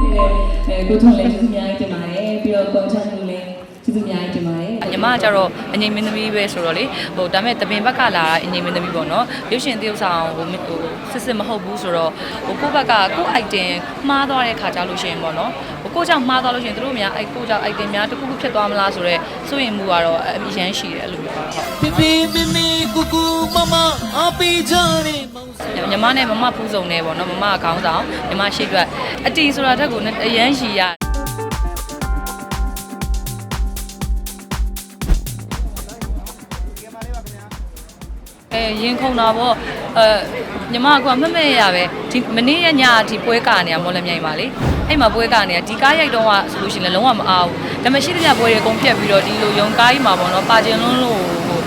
အဲကိုထုံးလည်းကျေးဇူးအများကြီးတင်ပါတယ်ပြီးတော့ကွန်ချန်လို့လည်းကျေးဇူးအများကြီးတင်ပါတယ်ညီမကကြတော့အငိမ့်မင်းသမီးပဲဆိုတော့လေဟိုဒါပေမဲ့တပင်ဘက်ကလာတာအငိမ့်မင်းသမီးပေါ့နော်ရုပ်ရှင်တရုပ်ဆောင်ဟိုဟိုစစ်စစ်မဟုတ်ဘူးဆိုတော့ဟိုကိုယ့်ဘက်ကကိုယ့် item မှားသွားတဲ့ခါကြလို့ရှိရင်ပေါ့နော်ဟို ကိုယ့်ကြောင့်မှားသွားလို့ရှိရင်တို့များအဲကိုယ့်ကြောင့် item များတစ်ခုခုဖြစ်သွားမလားဆိုတော့စိုးရင်မှုကတော့အမြင်ရှိတယ်အဲ့လိုမျိုးပါဟုတ်ဖေဖေမေမေကူကူမမအပေးကြတယ်မောင်စညီမနဲ့မမဖူးစုံနေပေါ့နော်မမကခေါင်းဆောင်ညီမရှိအတွက်အတီဆိုတာတက်ကိုအရန်ရှိရအဲရင်ခုန်တာပေါ့အဲ ညီမကမမက်ရပဲဒီမနေ့ရညဒီပွဲကာနေရမော်လမြိုင်ပါလေအဲ့မှာပွဲကာနေရဒီကားရိုက်တော့ကဆိုလို့ရှိရင်လည်းလုံးဝမအားဘူးဒါပေမဲ့ရှိတဲ့ညပွဲတွေအကုန်ပြက်ပြီးတော့ဒီလိုရုံကားကြီးမှာပေါ့နော်ပါကျင်လွန်းလို့ဟို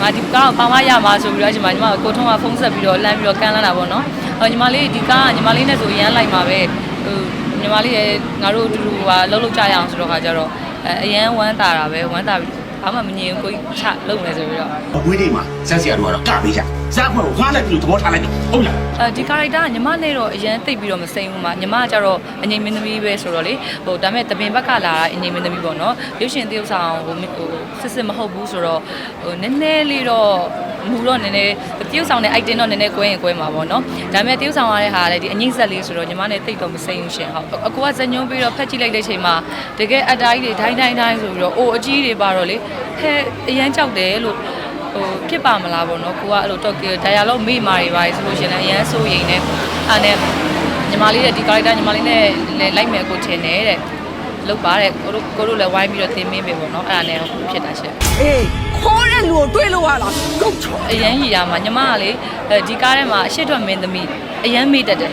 ငါဒီကားကိုပါမရမှာဆိုပြီးတော့ညီမညီမကိုထုံးကဖုန်းဆက်ပြီးတော့လမ်းပြီးတော့ကန်လာတာပေါ့နော်။အော်ညီမလေးဒီကားကညီမလေးနဲ့ဆိုရမ်းလိုက်မှာပဲဟိုညီမလေးရဲ့ငါတို့အတူတူကလှုပ်လှုပ်ကြရအောင်ဆိုတော့ခါကျတော့အဲအရန်ဝမ်းတာတာပဲဝမ်းတာပြီး ဘာမှမငြင်းကိုချလုပ်နေဆိုပြီးတော့အဝေးတွေမှာဇက်စီယာတို့ကတော့ကပေးကြဇက်ခွက်ကိုငှားလိုက်ပြီးတော့သဘောထားလိုက်တယ်ဟုတ်လားအဲဒီကာရိုက်တာကညီမနဲ့တော့အရန်တိတ်ပြီးတော့မစိမ့်ဘူးမှာညီမကကြတော့အငိမ့်မင်းသမီးပဲဆိုတော့လေဟိုဒါပေမဲ့တပင်ဘက်ကလာတာအငိမ့်မင်းသမီးပေါ့နော်ရုပ်ရှင်တရုပ်ဆောင်ဟိုဟိုစစ်စစ်မဟုတ်ဘူးဆိုတော့ဟိုနည်းနည်းလေးတော့ မူတော့နည်းနည်းတရုပ်ဆောင်တဲ့ item တော့နည်းနည်းကွဲရင်ကွဲမှာပေါ့နော်ဒါပေမဲ့တရုပ်ဆောင်ရတဲ့ဟာကလည်းဒီအငိမ့်ဆက်လေးဆိုတော့ညီမနဲ့တိတ်တော့မစိမ့်ဘူးရှင်ဟုတ်အကူကဇညုံပြီးတော့ဖက်ကြည့်လိုက်တဲ့ချိန်မှာတကယ်အတားကြီးတွေဒိုင်းဒိုင်းဒိုင်းဆိုပြီးတော့အိုအကြီးတွေပါတော့လေဟဲအရန်ကြောက်တယ်လို့ဟိုဖြစ်ပါမလားပေါ့နော်ကိုကအဲ့လိုတော့ဒါရလို့မေ့မာတွေပါဆိုလို့ရှိရင်လည်းအရန်စိုးရိမ်နေအဲ့နဲ့ညီမလေးတဲ့ဒီကာရိုက်တာညီမလေးနဲ့လည်းလိုက်မယ်ကိုထင်တယ်တဲ့လုတ်ပါတဲ့ကိုတို့ကိုတို့လည်းဝိုင်းပြီးတော့သင်မင်းပဲပေါ့နော်အဲ့ဒါနဲ့ဖြစ်တာရှင့်အေးခေါ်တဲ့လူကိုတွေး လို့ရလားကုတ်ချောအရန်ကြီးရမှာညီမကလေအဲဒီကားထဲမှာအရှိတ်မင်းသမီးအရန်မေ့တတ်တယ်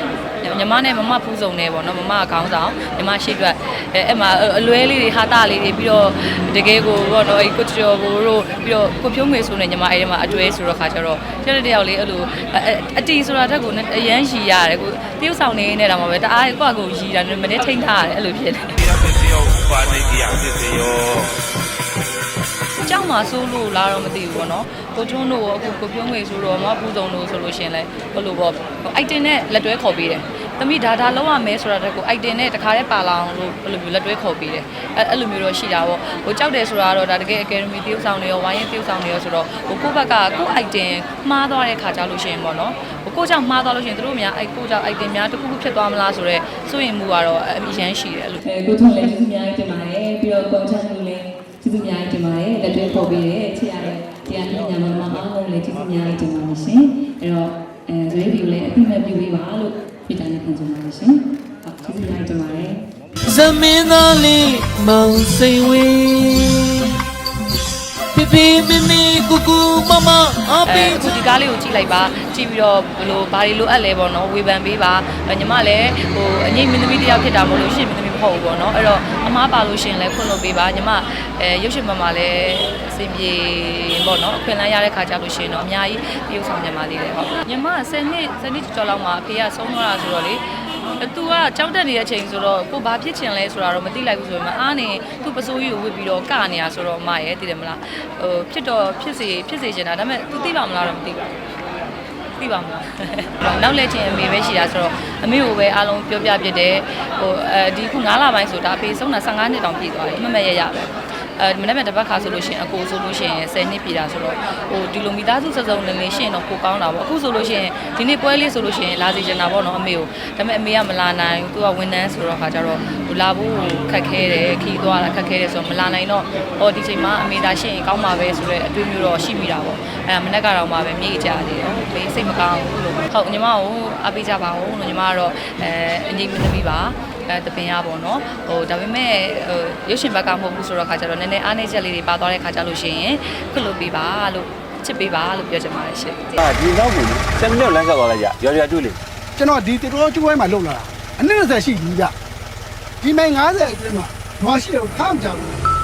ညီမနဲ့မမဖူးစုံနေပေါ့နော်မမကခေါင်းဆောင်ညီမရှိအတွက်အဲအဲ့မှာအလွဲလေးတွေဟာတာလေးတွေပြီးတော့တကယ်ကိုပေါ့နော်အဲ့ကိုကျော်ကိုတို့ပြီးတော့ကိုဖြိုးငွေဆိုနေညီမအဲ့ဒီမှာအတွဲဆိုတော့ခါကျတော့တရက်တယောက်လေးအဲ့လိုအတီဆိုတာတက်ကိုအရန်ရှိရတယ်ကိုတရုပ်ဆောင်နေနေတာမှာပဲတအားကိုကကိုရီတာမနေ့ထိန်းထားရတယ်အဲ့လိုဖြစ်တယ်ကြောက် မှာစိုးလို့လားတော့မသိဘူးပေါ့နော်ကိုထွန်းတို့ရောအခုကိုပြုံးငွေဆိုတော့မပူဇုံလို့ဆိုလို့ရှရင်လဲဘလို့ပေါ့အိုက်တင်နဲ့လက်တွဲခေါ်ပေးတယ်သမီးဒါဒါလောက်ရမယ်ဆိုတာတက်ကိုအိုက်တင်နဲ့တခါတည်းပါလာအောင်လို့ဘယ်လိုမျိုးလက်တွဲခေါ်ပေးတယ်အဲအဲ့လိုမျိုးတော့ရှိတာပေါ့ဟိုကြောက်တယ်ဆိုတာကတော့ဒါတကယ်အကယ်ဒမီတရုပ်ဆောင်တွေရောဝိုင်းရင်တရုပ်ဆောင်တွေရောဆိုတော့ဟိုကိုယ့်ဘက်ကကိုယ့်အိုက်တင်မှားသွားတဲ့ခါကြလို့ရှရင်ပေါ့နော်ဟိုကိုယ့်ကြောင့်မှားသွားလို့ရှရင်တို့များအဲ့ကိုယ့်ကြောင့်အိုက်တင်များတစ်ခုခုဖြစ်သွားမလားဆိုတော့စိုးရင်မှုကတော့အမြင်ရှိတယ်အဲ့လိုအဲကိုထုံးလည်းကျေးဇူးအများကြီးတင်ပါတယ်ပြီးတော့ကွန်ချန်လို့လည်းကျေး ဇူးအများကြီးတင်ပါတယ်လက်တွဲပေါ်ပေးတဲ့ချစ်ရတဲ့တရားမျှညာမမအားလုံးလည်းကျေးဇူးအများကြီးတင်ပါတယ်ရှင်အဲ့တော့အဲဇွေးဗီကိုလည်းအပြည့်မဲ့ပြုပေးပါလို့ပြတာနဲ့ခံကြပါရှင်ဟုတ်ကျေးဇူးအများကြီးတင်ပါတယ်ဇမင်းသားလေးမောင်စိန်ဝေးဖေဖေမေမေကူကူမမအအဲပေးအခုကြဒီကားလေးကိုကြည့်လိုက်ပါကြည့်ပြီးတော့ဘယ်လိုဘာတွေလိုအပ်လဲပေါ့နော်ဝေဖန်ပေးပါအဲညီမလည်းဟိုအငိမ့်မင်းသမီးတစ်ယောက်ဖြစ်တာမဟုတ်လို့ရှင့်မင်းသမီးမ ဟုတ်ဘူးပေါ့နော်အဲ့တော့အမားပါလို့ရှရင်လည်းခွင့်လွှတ်ပေးပါညီမအဲရုပ်ရှင်မမှာလည်းအစီပြေပေါ့နော်အခွင့်အလမ်းရတဲ့ခါကြလို့ရှရင်တော့အများကြီးပြုဆောင်ကြပါသေးတယ်ဟုတ်ညီမ10နှစ်10နှစ်ကျော်လောက်မှာအဖေကဆုံးသွားတာဆိုတော့လေသူကကြောက်တက်နေတဲ့အချိန်ဆိုတော့ကိုဘာဖြစ်ချင်လဲဆိုတာတော့မသိလိုက်ဘူးဆိုပေမဲ့အားနေသူ့ပစိုးကြီးကိုဝစ်ပြီးတော့ကနေရဆိုတော့အမရဲ့သိတယ်မလားဟိုဖြစ်တော့ဖြစ်စေဖြစ်စေချင်တာဒါပေမဲ့သူသိပါမလားတော့မသိပါဘူး သိပါမလားနောက်လက်ချင်းအမေပဲရှိတာဆိုတော့အမေကိုပဲအားလုံးပြောပြပြတယ်ဟိုအဲဒီခု9လပိုင်းဆိုတာအဖေဆုံးတာ15နှစ်တောင်ပြည့်သွားတယ်အမမရရပဲ အဲမနေ့ကတပတ်ခါဆိုလို့ရှိရင်အကိုဆိုလို့ရှိရင်10နှစ်ပြည့်တာဆိုတော့ဟိုဒီလိုမိသားစုစစုံလင်းလင်းရှိရင်တော့ပိုကောင်းတာပေါ့အခုဆိုလို့ရှိရင်ဒီနေ့ပွဲလေးဆိုလို့ရှိရင်လာစီချင်တာပေါ့နော်အမေကိုဒါပေမဲ့အမေကမလာနိုင်ဘူးသူကဝန်ထမ်းဆိုတော့ခါကြတော့ဟိုလာဖို့ခက်ခဲတယ်ခီးသွားတာခက်ခဲတယ်ဆိုတော့မလာနိုင်တော့ဟောဒီချိန်မှာအမေသာရှိရင်ကောင်းပါပဲဆိုတော့အတွေးမျိုးတော့ရှိမိတာပေါ့အဲဒါမနေ့ကတော့မှပဲမြေကြတယ်ဘေးစိတ်မကောင်းဘူးလို့ဟုတ်ညီမကိုအားပေးကြပါဦးလို့ညီမကတော့အဲအငိမ့်မသမီးပါ အဲတပင်ရပါတော့ဟိုဒါပေမဲ့ဟိုရုပ်ရှင်ဘက်ကမဟုတ်ဘူးဆိုတော့ခါကျတော့နည်းနည်းအားနည်းချက်လေးတွေပါသွားတဲ့ခါကျလို့ရှိရင်ခွင့်လို့ပေးပါလို့ချစ်ပေးပါလို့ပြောချင်ပါတယ်ရှင်အာဒီနောက်ကို7မိနစ်လမ်းဆက်သွားလိုက်ကြရွာရွာတွေ့လေကျွန်တော်ဒီတေတော်ကျွဲမှာလုံလာတာအနည်း20ရှိပြီကြဒီမိုင်90အတွင်းမှာဘာရှိတော့ခမ်းကြဘူး